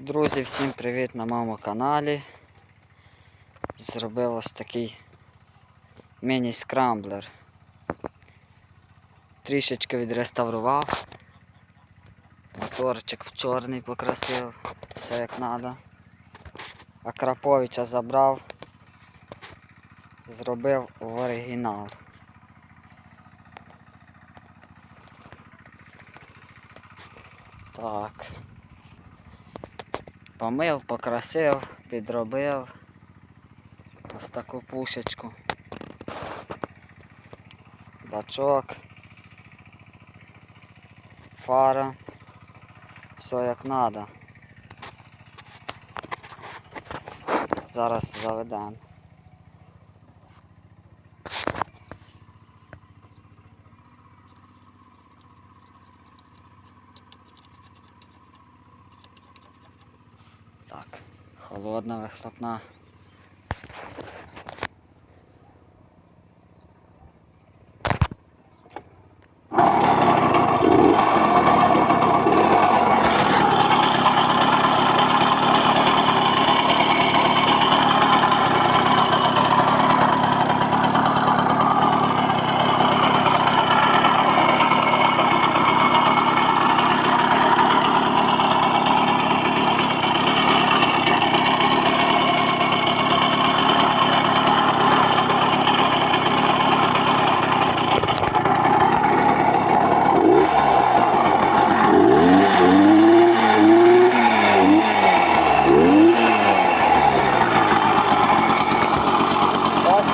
Друзі, всім привіт на моєму каналі. Зробив ось такий міні-скрамблер. Трішечки відреставрував. Моторчик в чорний покрасив, все як треба. А Краповича забрав, зробив в оригінал. Так. Помив, покрасив, підробив ось таку пушечку. Бачок. Фара. Все як треба. Зараз заведемо. Так, холодна вихлопна.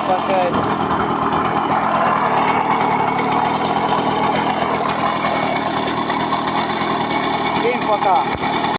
Такий. Всім пока.